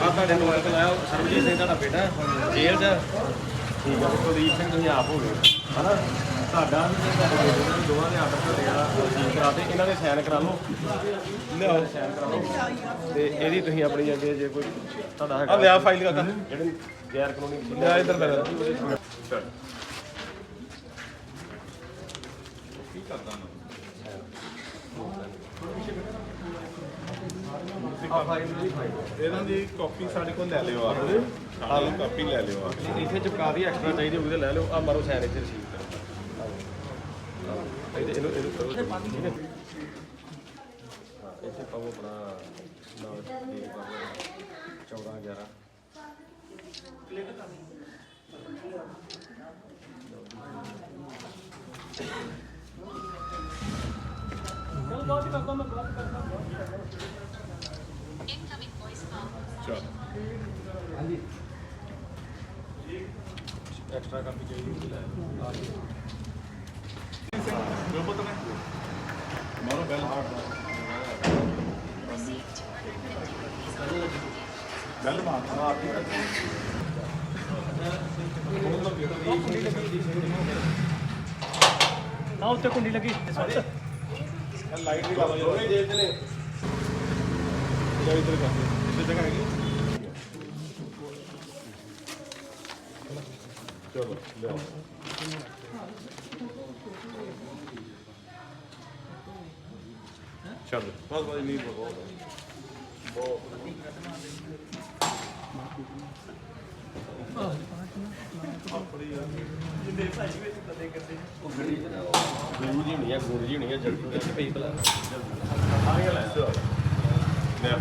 ਆ ਤੁਹਾਡੇ ਨੂੰ ਲਾਇਆ ਸਰਬਜੀਤ ਸਿੰਘ ਤੁਹਾਡਾ ਬੇਟਾ ਜੇਲ੍ਹ 'ਚ ਠੀਕ ਆ ਕੁਲਦੀਪ ਸਿੰਘ ਤੁਸੀਂ ਆਪ ਹੋ ਗਏ ਹਨਾ ਤੁਹਾਡਾ ਵੀ ਤੇ ਤੁਹਾਡੇ ਬੇਟੇ ਦਾ ਵੀ ਦੋਵਾਂ ਦੇ ਆਰਡਰ ਤੁਹਾਡੇ ਆ ਠੀਕ ਕਰਾ ਤੇ ਇਹਨਾਂ ਦੇ ਸਾਈਨ ਕਰਾ ਲਓ ਲਿਆਓ ਸਾਈਨ ਕਰਾ ਲਓ ਤੇ ਇਹਦੀ ਤੁਸੀਂ ਆਪਣੀ ਅੱਗੇ ਜੇ ਕੋਈ ਤੁਹਾਡਾ ਹੈਗਾ ਆ ਲਿਆ ਫਾਈਲ ਕਾਕਾ ਜਿਹੜੇ ਗੈਰ ਕਾਨੂੰਨੀ ਲਿਆ ਇੱਧਰ ਮੇਰਾ ਆ ਫਾਈਲ ਦੀ ਫਾਈਲ ਇਹਨਾਂ ਦੀ ਕਾਪੀ ਸਾਡੇ ਕੋਲ ਲੈ ਲਿਓ ਆਪ ਆਹ ਕਾਪੀ ਲੈ ਲਿਓ ਆਪ ਇੱਥੇ ਚੁਕਾ ਦੀ ਐਕਸਟਰਾ ਚਾਹੀਦੀ ਹੋਊਗੀ ਤੇ ਲੈ ਲਓ। ਆ ਮਾਰੋ ਸਾਈਨ ਇੱਥੇ ਰਸੀਵ ਕਰੋ ਇਹਦੇ ਇਹਨੂੰ ਇਹਨੂੰ ਕਰੋ ਠੀਕ ਹੈ ਇੱਥੇ ਪਾਵੋ ਆਪਣਾ ਨਾਮ ਤੇ ਪਾਵੋ 14 11 ਚਲ ਐਕਸਟਰਾ ਕਾਪੀ ਚਾਹੀਦੀ ਹੋਊਗੀ ਲੈ ਨੇ ਮਾਰੋ ਬੈਲ ਬੈਲ ਮਾਰ ਆ ਨਾ ਉੱਤੇ ਕੁੰਡੀ ਲੱਗੀ ਲਾਈਟ ਵੀ ਲਓ ਦੋਵੇਂ ਜੇਲ੍ਹ 'ਚ ਨੇ ਜਾ ਇੱਧਰ ਕਰ ਦੇ ਇੱਧਰ ਜਗ੍ਹਾ ਹੈਗੀ। ਚਲੋ ਲਿਆਓ। ਚੱਲ। ਬਸ ਬਸ ਨਹੀਂ ਬਹੁਤ ਗੁਰੂ ਗੁਰੂ ਜੀ ਹੋਣੀ ਆ ਜੱਟੂ ਦੇ ਪਈ ਭਲਾ ਸਾਰੀਆਂ ਲੈ। ਚਲੋ ਲੈ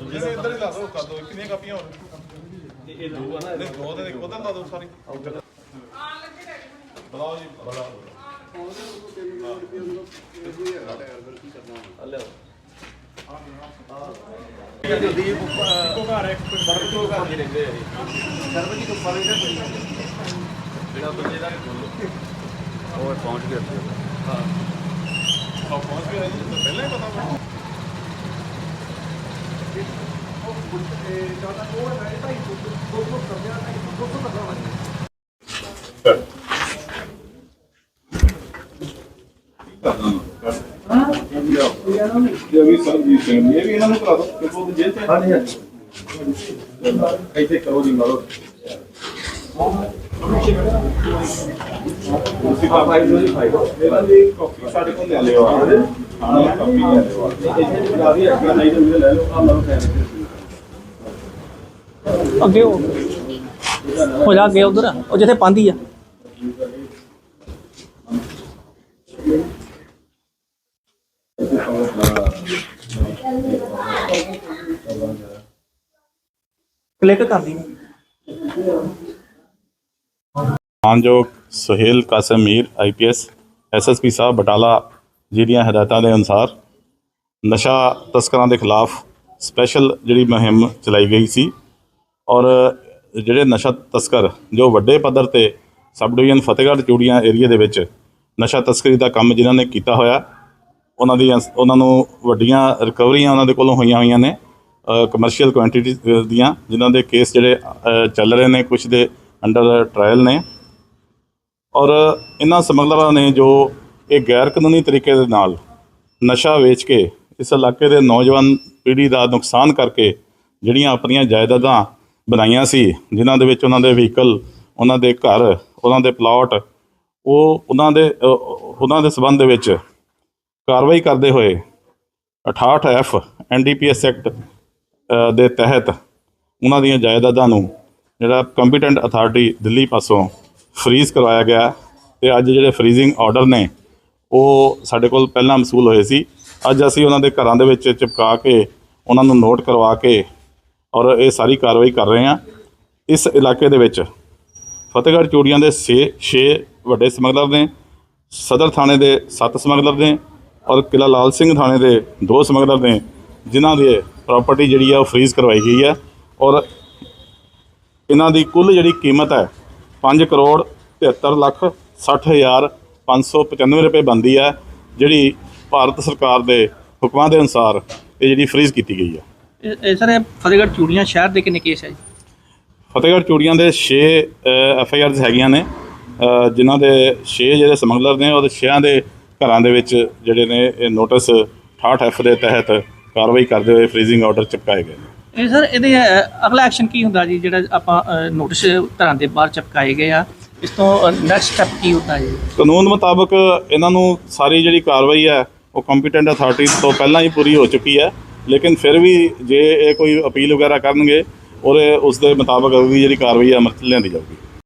ਤੁਸੀਂ ਇੱਧਰ ਹੀ ਲਾ ਦਿਓ ਕਰ ਦਿਓ। ਕਿੰਨੀਆਂ ਕਾਪੀਆਂ ਹੋਰ? ਤੇ ਇਹ ਦੋ ਆ ਨਾ। ਨਹੀਂ ਦੋ ਤੇ ਉਧਰ ਲਾ ਦਿਓ ਸਾਰੀ। ਬੁਲਾਓ ਜੀ ਬੁਲਾਓ ਆ ਲਿਆਓ ਇੱਕੋ ਘਰ ਹੈ। ਇੱਕ ਸਰਬ ਤੋਂ ਘਰ ਹੀ ਰਹਿੰਦੇ ਆ ਇਹ ਸਰਬ ਜੀ ਤੋਂ ਪਰੇ ਦਾ ਜਿਹੜਾ ਬੰਦੇ ਦਾ ਬੋਲੋ ਉਹ ਪਹੁੰਚ ਗਿਆ ਹਾਂ ਆਹ ਪਹੁੰਚ ਗਿਆ ਜੀ ਪਹਿਲਾਂ ਹੀ ਪਤਾ ਵਾ ਇਹ ਵੀ ਸਰਬਜੀਤ ਸਿੰਘ ਜੀ, ਇਹ ਵੀ ਇਹਨਾਂ ਨੂੰ ਕਰਾ ਦਿਓ ਕਿ ਉਹ ਜੇਲ੍ਹ ਚ ਹਾਂਜੀ ਇੱਥੇ ਕਰੋ ਜੀ ਮਾਰੋ। ਤੁਸੀਂ ਕਾ ਫਾਈਲ ਜੀ ਫਾਈਲ ਇਹਨਾਂ ਦੀ ਕਾਪੀ ਸਾਡੇ ਕੋਲ ਲੈ ਲਿਓ ਆ ਹਾਂ ਕਾਪੀ ਲੈ ਲਿਓ ਆ ਇੱਥੇ ਜਿਹੜਾ ਵੀ ਐਕਸਟਰਾ ਚਾਹੀਦੀ ਹੋਊਗੀ ਲੈ ਲਓ ਆ ਮਾਰੋ ਸਾਈਨ ਅੱਗੇ ਹੋ। ਹੋ ਜਾ ਅੱਗੇ ਉਧਰ। ਉਹ ਜਿੱਥੇ ਪਾਂਦੀ ਆ। ਕਲਿੱਕ ਕਰ ਦੀ ਮਾਨਯੋਗ ਸੁਹੇਲ ਕਾਸਿਮ ਮੀਰ ਆਈਪੀਐਸ ਐਸਐਸਪੀ ਸਾਹਿਬ, ਬਟਾਲਾ ਜੀ ਦੀਆਂ ਹਦਾਇਤਾਂ ਦੇ ਅਨੁਸਾਰ ਨਸ਼ਾ ਤਸਕਰਾਂ ਦੇ ਖਿਲਾਫ ਸਪੈਸ਼ਲ ਜਿਹੜੀ ਮੁਹਿੰਮ ਚਲਾਈ ਗਈ ਸੀ ਔਰ ਜਿਹੜੇ ਨਸ਼ਾ ਤਸਕਰ, ਜੋ ਵੱਡੇ ਪੱਧਰ ਤੇ sub division Fatehgarh Churian area ਦੇ ਵਿੱਚ ਨਸ਼ਾ ਤਸਕਰੀ ਦਾ ਕੰਮ ਜਿਨ੍ਹਾਂ ਨੇ ਕੀਤਾ ਹੋਇਆ ਉਹਨਾਂ ਦੀਆਂ ਉਹਨਾਂ ਨੂੰ ਵੱਡੀਆਂ ਰਿਕਵਰੀਆਂ ਉਹਨਾਂ ਦੇ ਕੋਲੋਂ ਹੋਈਆਂ ਹੋਈਆਂ ਨੇ ਕਮਰਸ਼ੀਅਲ ਕੁਆਂਟੀਟੀ ਦੀਆਂ, ਜਿਨ੍ਹਾਂ ਦੇ ਕੇਸ ਜਿਹੜੇ ਚੱਲ ਰਹੇ ਨੇ ਕੁਝ ਦੇ ਅੰਡਰ ਟ੍ਰਾਇਲ ਨੇ। ਔਰ ਇਹਨਾਂ ਸਮਗਲਰਾਂ ਨੇ ਜੋ ਇਹ ਗੈਰ ਕਾਨੂੰਨੀ ਤਰੀਕੇ ਦੇ ਨਾਲ ਨਸ਼ਾ ਵੇਚ ਕੇ ਇਸ ਇਲਾਕੇ ਦੇ ਨੌਜਵਾਨ ਪੀੜ੍ਹੀ ਦਾ ਨੁਕਸਾਨ ਕਰਕੇ ਜਿਹੜੀਆਂ ਆਪਣੀਆਂ ਜਾਇਦਾਦਾਂ ਬਣਾਈਆਂ ਸੀ, ਜਿਨ੍ਹਾਂ ਦੇ ਵਿੱਚ ਉਹਨਾਂ ਦੇ ਵਹੀਕਲ ਉਹਨਾਂ ਦੇ ਘਰ, ਉਹਨਾਂ ਦੇ ਪਲਾਟ ਉਹ ਉਹਨਾਂ ਦੇ ਉਹਨਾਂ ਦੇ ਸਬੰਧ ਦੇ ਵਿੱਚ ਕਾਰਵਾਈ ਕਰਦੇ ਹੋਏ 68 ਐਫ ਐਨਡੀਪੀਐਸ ਐਕਟ ਦੇ ਤਹਿਤ ਉਹਨਾਂ ਦੀਆਂ ਜਾਇਦਾਦਾਂ ਨੂੰ ਜਿਹੜਾ ਕੰਪੀਟੈਂਟ ਅਥਾਰਟੀ ਦਿੱਲੀ ਪਾਸੋਂ ਫਰੀਜ਼ ਕਰਵਾਇਆ ਗਿਆ ਤੇ ਅੱਜ ਜਿਹੜੇ ਫਰੀਜ਼ਿੰਗ ਆਰਡਰ ਨੇ, ਉਹ ਸਾਡੇ ਕੋਲ ਪਹਿਲਾਂ ਮਸੂਲ ਹੋਏ ਸੀ। ਅੱਜ ਅਸੀਂ ਉਹਨਾਂ ਦੇ ਘਰਾਂ ਦੇ ਵਿੱਚ ਚਿਪਕਾ ਕੇ, ਉਹਨਾਂ ਨੂੰ ਨੋਟ ਕਰਵਾ ਕੇ ਔਰ ਇਹ ਸਾਰੀ ਕਾਰਵਾਈ ਕਰ ਰਹੇ ਹਾਂ। ਇਸ ਇਲਾਕੇ ਦੇ ਵਿੱਚ ਫਤਿਹਗੜ੍ਹ ਚੂੜੀਆਂ ਦੇ 6 6 ਵੱਡੇ ਸਮਗਲਰ ਨੇ, ਸਦਰ ਥਾਣੇ ਦੇ 7 ਸਮਗਲਰ ਨੇ ਔਰ ਕਿਲਾ ਲਾਲ ਸਿੰਘ ਥਾਣੇ ਦੇ 2 ਸਮਗਲਰ ਨੇ ਜਿਨ੍ਹਾਂ ਦੀ ਪ੍ਰਾਪਰਟੀ ਜਿਹੜੀ ਆ ਉਹ ਫਰੀਜ਼ ਕਰਵਾਈ ਗਈ ਹੈ ਔਰ ਇਹਨਾਂ ਦੀ ਕੁੱਲ ਜਿਹੜੀ ਕੀਮਤ ਹੈ 5 ਕਰੋੜ 73 ਲੱਖ 60 ਹਜ਼ਾਰ 595 ਰੁਪਏ ਬਣਦੀ ਹੈ ਜਿਹੜੀ ਭਾਰਤ ਸਰਕਾਰ ਦੇ ਹੁਕਮਾਂ ਦੇ ਅਨੁਸਾਰ ਇਹ ਜਿਹੜੀ ਫ੍ਰੀਜ਼ ਕੀਤੀ ਗਈ ਹੈ ਇਹ- ਸਰ ਫਤਿਹਗੜ੍ਹ ਚੂੜੀਆਂ ਸ਼ਹਿਰ ਦੇ ਕਿੰਨੇ ਕੇਸ ਹੈ ਜੀ? ਫਤਿਹਗੜ੍ਹ ਚੂੜੀਆਂ ਦੇ 6 ਐਫ ਆਈ ਆਰਸ ਹੈਗੀਆਂ ਨੇ ਜਿਨ੍ਹਾਂ ਦੇ 6 ਜਿਹੜੇ ਸਮਗਲਰ ਨੇ ਉਹਦੇ 6ਾਂ ਦੇ ਘਰਾਂ ਦੇ ਵਿੱਚ ਜਿਹੜੇ ਨੇ ਇਹ ਨੋਟਿਸ 68 ਐਫ ਦੇ ਤਹਿਤ ਕਾਰਵਾਈ ਕਰਦੇ ਹੋਏ ਫ੍ਰੀਜ਼ਿੰਗ ਆਰਡਰ ਚਿਪਕਾਏ ਗਏ ਨੇ। ਇਹ ਸਰ ਇਹਦੇ ਅ, ਅਗਲਾ ਐਕਸ਼ਨ ਕੀ ਹੁੰਦਾ ਜੀ ਜਿਹੜਾ ਆਪਾਂ ਨੋਟਿਸ ਘਰਾਂ ਦੇ ਬਾਹਰ ਚਪਕਾਏ ਗਏ ਆ? ਇਸ ਤੋਂ ਨੈਕਸਟ ਸਟੈਪ ਕੀ ਹੁੰਦਾ ਜੀ? ਕਾਨੂੰਨ ਮੁਤਾਬਕ ਇਹਨਾਂ ਨੂੰ ਸਾਰੀ ਜਿਹੜੀ ਕਾਰਵਾਈ ਹੈ ਉਹ ਕੰਪੀਟੈਂਟ ਅਥਾਰਟੀ ਤੋਂ ਪਹਿਲਾਂ ਹੀ ਪੂਰੀ ਹੋ ਚੁੱਕੀ ਹੈ। ਲੇਕਿਨ ਫਿਰ ਵੀ ਜੇ ਇਹ ਕੋਈ ਅਪੀਲ ਵਗੈਰਾ ਕਰਨਗੇ ਉਹਦੇ ਉਸ ਦੇ ਮੁਤਾਬਕ ਅਗਲੀ ਜਿਹੜੀ ਕਾਰਵਾਈ ਹੈ ਅਮਲ 'ਚ ਲਿਆਂਦੀ ਜਾਊਗੀ।